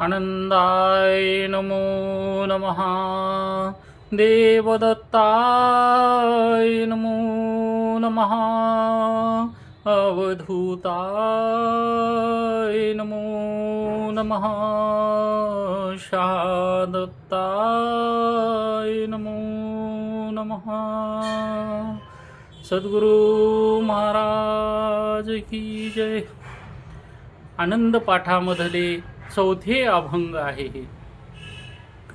आनंदाय नमो नमः. देवदत्ताय नमो नमः. अवधूताय नमो नमः. शादत्ताय नमो नमः. सद्गुरु महाराज की जय. आनंद पाठामधले चौथे अभंग आहे हे.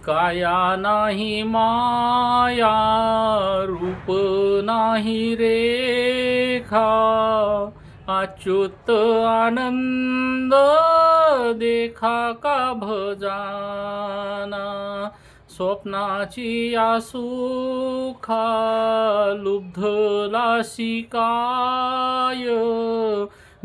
काया नाही माया रूप नाही रेखा अच्युत आनंद देखा का भजाना स्वप्नाची आसुखा लुब्ध काय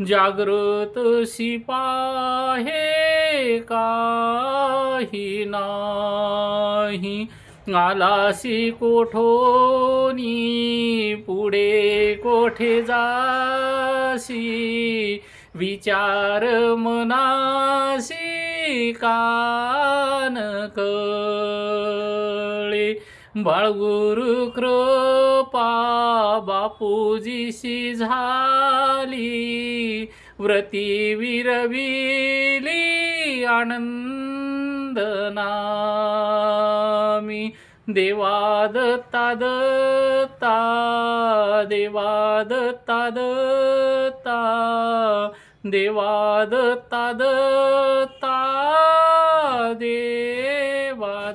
जागृत सिपाहे काही नाही. आलासी कोठोनी पुढे कोठे जासी? विचार मनासी कान कळे. बाळगुरु कृपा बापूजीशी झाली. व्रती विरविली आनंद नामी देवा दत्ता दत्ता देवा दत्ता दत्ता देवा दत्ता दत्ता देवा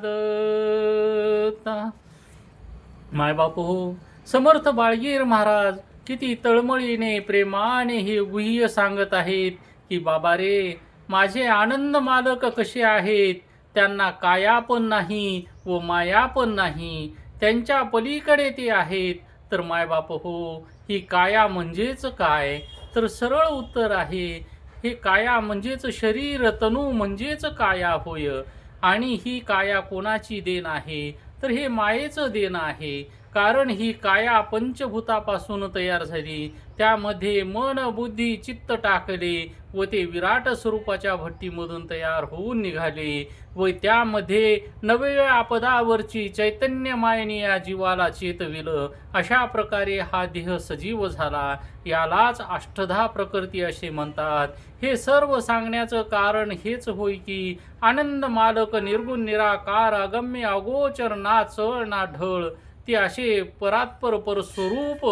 मायबाप हो समर्थ बाळगीर महाराज किती तळमळीने प्रेमाने हे गुह्य सांगत आहेत की बाबा रे माझे आनंद मालक कसे आहेत? त्यांना काया पण नाही व माया पण नाही. त्यांच्या पलीकडे ते आहेत. तर मायबाप हो ही काया म्हणजेच काय? तर सरळ उत्तर आहे हे काया म्हणजेच शरीर तनू म्हणजेच काया होय. आणि ही काया कोणाची देण आहे? तर हे मायेचं देणं आहे. कारण ही काया पंचभूतापासून तयार झाली. त्यामध्ये मन बुद्धी चित्त टाकले व ते विराट स्वरूपाच्या भट्टीमधून तयार होऊन निघाले व त्यामध्ये नव्या पदावरची चैतन्य मायने या जीवाला चेतविलं अशा प्रकारे हा देह सजीव झाला. यालाच अष्टधा प्रकृती असे म्हणतात. हे सर्व सांगण्याचं कारण हेच होय की आनंद मालक निर्गुण निराकार अगम्य अगोचर ना चळ ना ढळ ते असे परात्पर परस्वरूप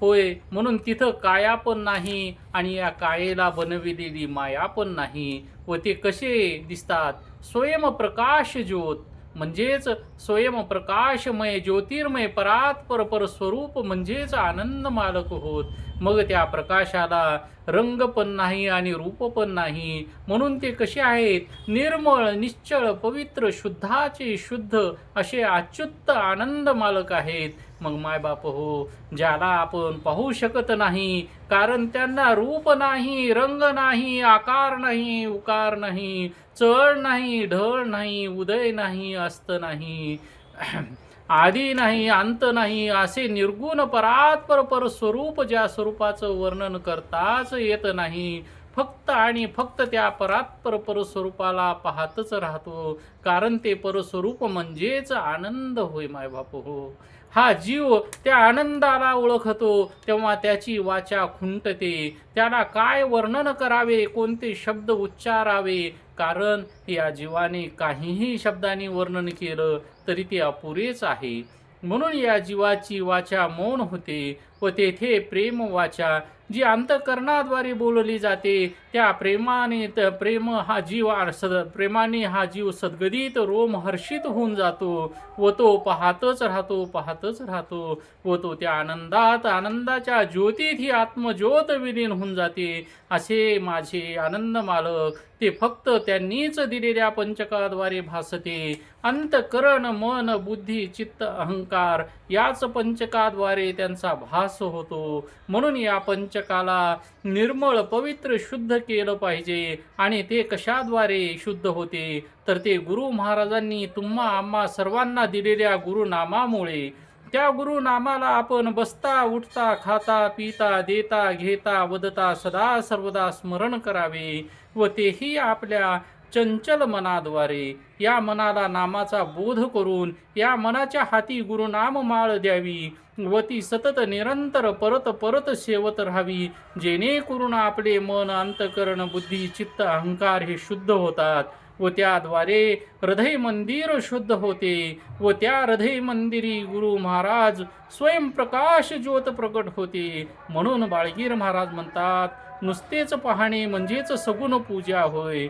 होय म्हणून तिथं काया पण नाही आणि या कायेला बनविलेली माया पण नाही. व ते कसे दिसतात? स्वयंप्रकाश ज्योत. म्हणजेच स्वयंप्रकाशमय ज्योतिर्मय परात्पर परस्वरूप म्हणजेच आनंद मालक होत. मग त्या प्रकाशाला रंग पण नाही आणि रूप पण नाही. म्हणून ते कसे आहेत? निर्मळ निश्चळ पवित्र शुद्धाचे शुद्ध असे अच्युत आनंद मालक आहेत. मग मायबाप हो ज्याला आपण पाहू शकत नाही कारण त्यांना रूप नाही रंग नाही आकार नाही उकार नाही चळ नाही ढळ नाही उदय नाही अस्त नाही. आधी नाही अंत नाही असे निर्गुण परात्पर पर स्वरूप ज्या स्वरूपाचं वर्णन करताच येत नाही फक्त आणि फक्त त्या परात्पर परस्वरूपाला पाहतच राहतो कारण ते परस्वरूप म्हणजेच आनंद होय माय बाप हो. हा जीव त्या आनंदाला ओळखतो तेव्हा त्याची वाचा खुंटते. त्याला काय वर्णन करावे कोणते शब्द उच्चारावे? कारण या जीवाने काहीही शब्दांनी वर्णन केलं तरी ते अपुरेच आहे. म्हणून या जीवाची वाचा मौन होते व तेथे प्रेम वाचा जी अंतकरणाद्वारे बोलली जाते त्या प्रेमाने त- प्रेम हा जीव सद प्रेमाने हा जीव सद्गदित रोम हर्षित होऊन जातो. व तो पाहतच राहतो पाहतच राहतो. व तो त्या आनंदात आनंदाच्या ज्योतीत ही आत्मज्योत विलीन होऊन जाते. असे माझे आनंद मालक ते फक्त त्यांनीच दिलेल्या पंचकाद्वारे भासते. अंतकरण मन बुद्धी चित्त अहंकार याच पंचकाद्वारे त्यांचा भास होतो. म्हणून या पंचकाला निर्मळ पवित्र शुद्ध केलं पाहिजे आणि ते कशाद्वारे शुद्ध होते? तर ते गुरु महाराजांनी तुम्हा आम्हा सर्वांना दिलेल्या गुरुनामामुळे. त्या गुरुनामाला आपण बसता उठता खाता पिता देता घेता वदता सदा सर्वदा स्मरण करावे. व तेही आपल्या चंचल मनाद्वारे या मनाला नामाचा बोध करून या मनाच्या हाती गुरुनाम माळ द्यावी व ती सतत निरंतर परत परत सेवत राहावी. जेणेकरून आपले मन अंतकरण बुद्धी चित्त अहंकार हे शुद्ध होतात व त्याद्वारे हृदय मंदिर शुद्ध होते व त्या हृदय मंदिरी गुरु महाराज स्वयंप्रकाश ज्योत प्रकट होते. म्हणून बाळगीर महाराज म्हणतात नुसतेच पाहणे म्हणजेच सगुण पूजा होय.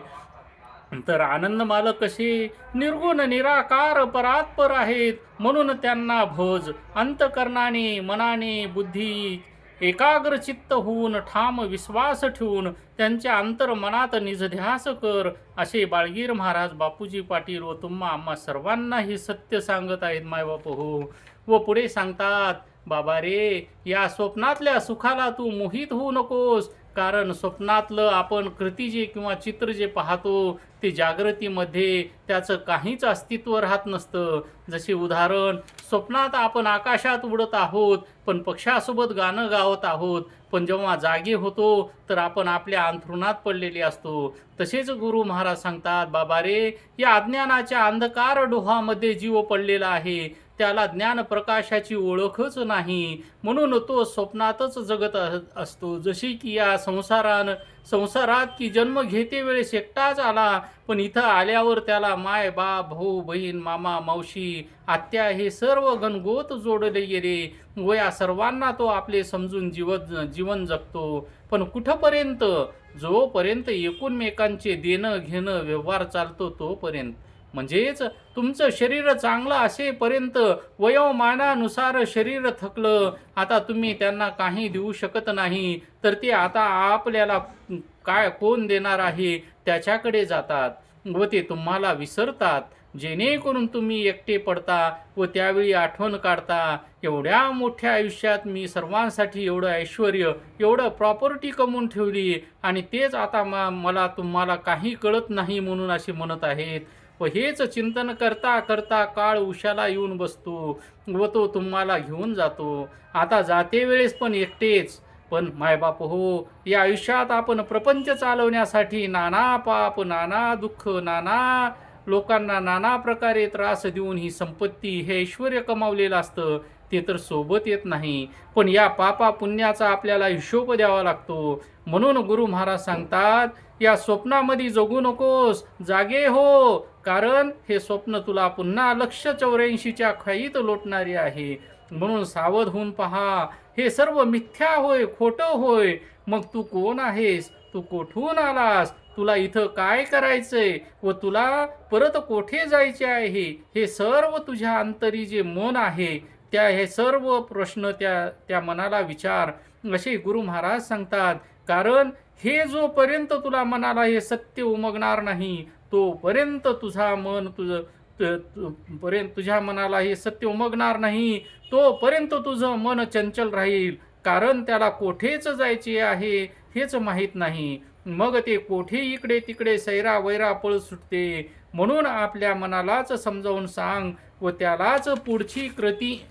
तर आनंद मालक कसे निर्गुण निराकार परात्पर आहेत. म्हणून त्यांना भोज अंतकरणाने मनाने बुद्धी एकाग्र चित्त होऊन ठाम विश्वास ठेवून त्यांच्या अंतर्मनात निजध्यास कर असे बाळगीर महाराज बापूजी पाटील व तुम्हा आम्हा सर्वांना हे सत्य सांगत आहेत मायबाप हो व पुढे सांगतात बाबा रे या स्वप्नातल्या सुखाला तू मोहित होऊ नकोस. कारण स्वप्नातलं आपण कृती जे किंवा चित्र जे पाहतो ते जागृतीमध्ये त्याचं काहीच अस्तित्व राहत नसतं. जसे उदाहरण स्वप्नात आपण आकाशात उडत आहोत पण पक्षासोबत गाणं गावत आहोत पण जेव्हा जागे होतो तर आपण आपल्या अंथरुणात पडलेले असतो. तसेच गुरु महाराज सांगतात बाबा रे या अज्ञानाच्या अंधकार डोहामध्ये जीव पडलेला आहे. त्याला ज्ञान प्रकाशाची ओळखच नाही. म्हणून तो स्वप्नातच जगत अस- असतो. जशी की या संसारानं संसारात की जन्म घेते वेळेस एकटाच आला पण इथं आल्यावर त्याला माय बाप भाऊ बहीण मामा मावशी आत्या हे सर्व गणगोत जोडले गेले. व या सर्वांना तो आपले समजून जीवन जीवन जगतो. पण कुठंपर्यंत? जोपर्यंत एकूणमेकांचे देणं घेणं व्यवहार चालतो तोपर्यंत. म्हणजेच तुमचं शरीर चांगलं असेपर्यंत वयोमानानुसार शरीर थकलं आता तुम्ही त्यांना काही देऊ शकत नाही तर ते आता आपल्याला काय कोण देणार आहे त्याच्याकडे जातात व ते तुम्हाला विसरतात. जेणेकरून तुम्ही एकटे पडता व त्यावेळी आठवण काढता एवढ्या मोठ्या आयुष्यात मी सर्वांसाठी एवढं ऐश्वर एवढं प्रॉपर्टी कमवून ठेवली आणि तेच आता मा मला तुम्हाला काही कळत नाही म्हणून असे म्हणत आहेत. व हेच चिंतन करता करता काळ उशाला येऊन बसतो व तो तुम्हाला घेऊन जातो. आता जाते वेळेस पण एकटेच. पण मायबाप हो या आयुष्यात आपण प्रपंच चालवण्यासाठी नाना पाप नाना दुःख नाना लोकांना नाना प्रकारे त्रास देऊन ही संपत्ती हे ऐश्वर कमावलेलं असतं ते तर सोबत येत नाही. पण या पापा पुण्याचा आपल्याला हिशोब द्यावा लागतो. म्हणून गुरु महाराज सांगतात या स्वप्नामध्ये जगू नकोस. जागे हो. कारण हे स्वप्न तुला पुन्हा लक्ष चौऱ्याऐंशीच्या खाईत लोटणारे आहे. म्हणून सावध होऊन पहा. हे सर्व मिथ्या होय खोटं होय. मग तू कोण आहेस? तू कोठून आलास? तुला इथं काय करायचंय? व तुला परत कोठे जायचे आहे? हे सर्व तुझ्या अंतरी जे मन आहे त्या हे सर्व प्रश्न त्या त्या मनाला विचार. असे गुरु महाराज सांगतात. कारण हे जोपर्यंत तुला मनाला हे सत्य उमगणार नाही तोपर्यंत तुझा मन तुझं त- तु- पर्यंत तुझ्या मनाला हे सत्य उमगणार नाही तोपर्यंत तुझं मन चंचल राहील. कारण त्याला कोठेच जायचे आहे हेच माहीत नाही. मग ते कोठे इकडे तिकडे सैरा वैरा पळ सुटते. म्हणून आपल्या मनालाच समजावून सांग व त्यालाच पुढची कृती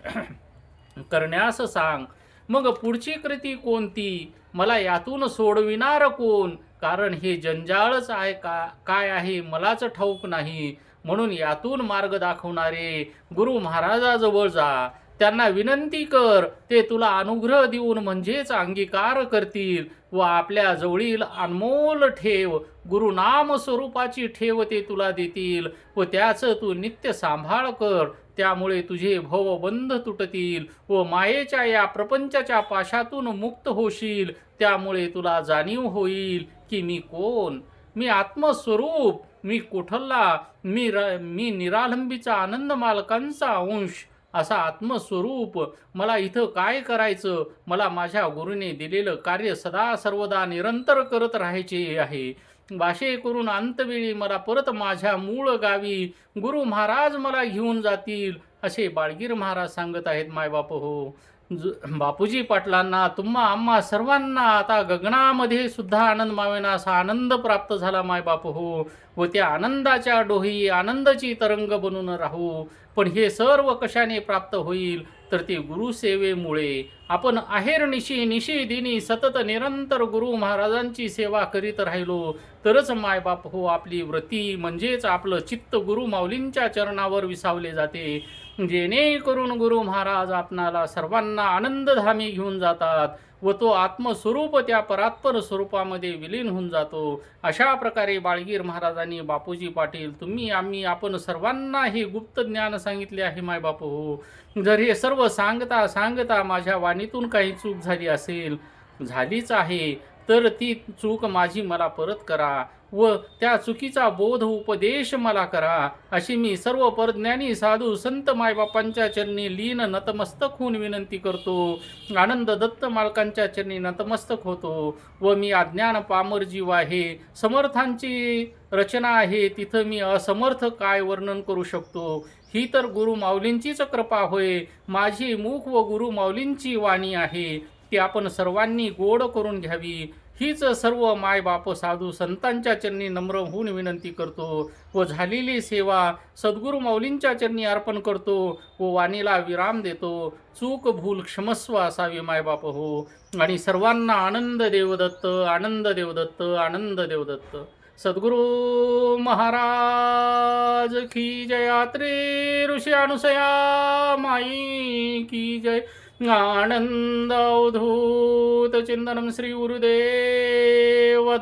करण्यास सांग. मग पुढची कृती कोणती? मला यातून सोडविणार कोण? कारण हे जंजाळच आहे का काय आहे मलाच ठाऊक नाही. म्हणून यातून मार्ग दाखवणारे गुरु महाराजाजवळ जा. त्यांना विनंती कर ते तुला अनुग्रह देऊन म्हणजेच अंगीकार करतील व आपल्या जवळील अनमोल ठेव गुरुनाम स्वरूपाची ठेव ते तुला देतील व त्याचं तू नित्य सांभाळ कर. त्यामुळे तुझे भव बंध तुटतील व मायेच्या या प्रपंचाच्या पाशातून मुक्त होशील. त्यामुळे तुला जाणीव होईल की मी कोण? मी आत्मस्वरूप. मी कुठला? मी र मी निरालंबीचा आनंद मालकांचा अंश. असा आत्मस्वरूप. मला इथं काय करायचं? मला माझ्या गुरुने दिलेलं कार्य सदा सर्वदा निरंतर करत राहायचे आहे. भाषे करून अंतवेळी मला परत माझ्या मूळ गावी गुरु महाराज मला घेऊन जातील असे बाळगीर महाराज सांगत आहेत मायबाप हो. ज बापूजी पाटलांना तुम्हा आम्हा सर्वांना आता गगनामध्ये सुद्धा आनंद मावेना असा आनंद प्राप्त झाला मायबाप हो. व त्या आनंदाच्या डोही आनंदाची तरंग बनून राहू. पण हे सर्व कशाने प्राप्त होईल? तर ती गुरुसेवेमुळे आपण आहेरनिशी निशी दिनी सतत निरंतर गुरु महाराजांची सेवा करीत राहिलो. तरच मायबाप हो आपली व्रती म्हणजेच आपलं चित्त गुरु माऊलींच्या चरणावर विसावले जाते. जेणेकरून गुरु महाराज आपणाला सर्वांना आनंदधामी घेऊन जातात. व तो आत्मस्वरूप त्या परात्पर स्वरूपामध्ये विलीन होऊन जातो. अशा प्रकारे बाळगीर महाराजांनी बापूजी पाटील तुम्ही आम्ही आपण सर्वांना हे गुप्त ज्ञान सांगितले आहे माय बापू. हो जर हे सर्व सांगता सांगता माझ्या वाणीतून काही चूक झाली असेल झालीच आहे तर ती चूक माझी मला परत करा. व त्या चुकीचा बोध उपदेश मला करा अशी मी सर्व परज्ञानी साधू संत मायबापांच्या चरणी लीन नतमस्तक होऊन विनंती करतो. आनंद दत्त मालकांच्या चरणी नतमस्तक होतो व मी अज्ञान पामर जीव आहे समर्थांची रचना आहे तिथं मी असमर्थ काय वर्णन करू शकतो? ही तर गुरु माऊलींचीच कृपा होय माझी मुख व गुरु माऊलींची वाणी आहे ती आपण सर्वांनी गोड करून घ्यावी. हीच सर्व मायबाप साधू संतांच्या चरणी नम्र होऊन विनंती करतो व झालेली सेवा सद्गुरू माऊलींच्या चरणी अर्पण करतो व वाणीला विराम देतो. चूक भूल क्षमस्व असावी मायबाप हो. आणि सर्वांना आनंद देवदत्त आनंद देवदत्त आनंद देवदत्त. सद्गुरू महाराज की जयात्रे ऋषी अनुसया माई की जय. आनंद अवधूत चिंतनम श्री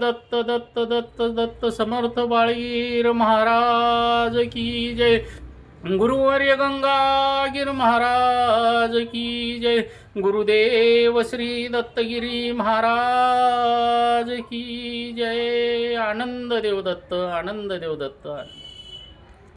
दत्त दत्त दत्त दत्त समर्थ बाळीर महाराज की जय। गुरुवर्य गंगागिर महाराज की जय। गुरुदेव श्री दत्तगिरी महाराज की जय। आनंद देवदत्त आनंद देवदत्त।